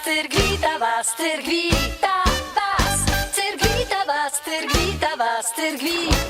Tyrgwita was, Tyrgwita was, Tyrgwita was, Tyrgwita was, Tyrgwita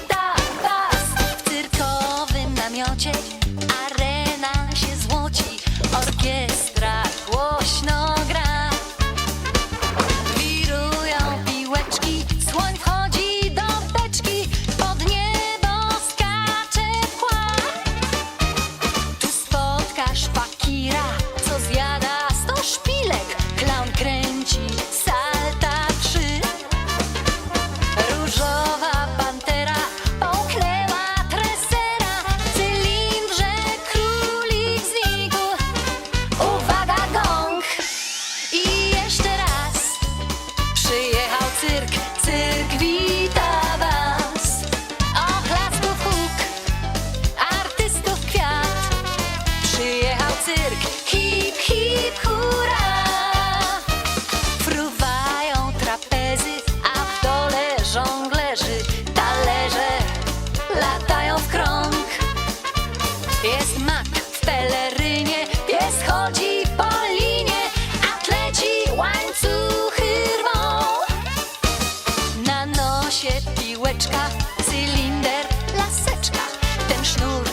piłeczka, cylinder, laseczka, ten sznur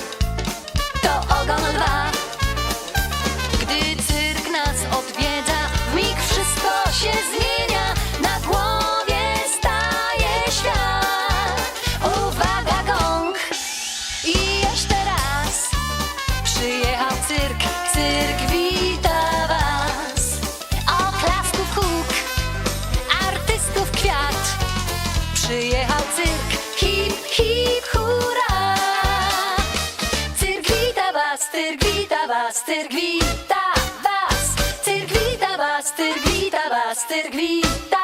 to ogon lwa. Gdy cyrk nas odwiedza, w mig wszystko się zmienia, na głowie staje świat. Uwaga, gong! I jeszcze raz przyjechał cyrk, cyrk Przyjechał cyrk, hip, hip, hurra. Cyrk wita was, cyrk wita was, cyrk wita was. Cyrk wita was, cyrk wita was, cyrk wita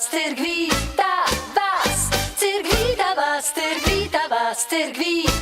вас, ter gvita vas, ter gvita vas, ter gvita vas, ter gvita.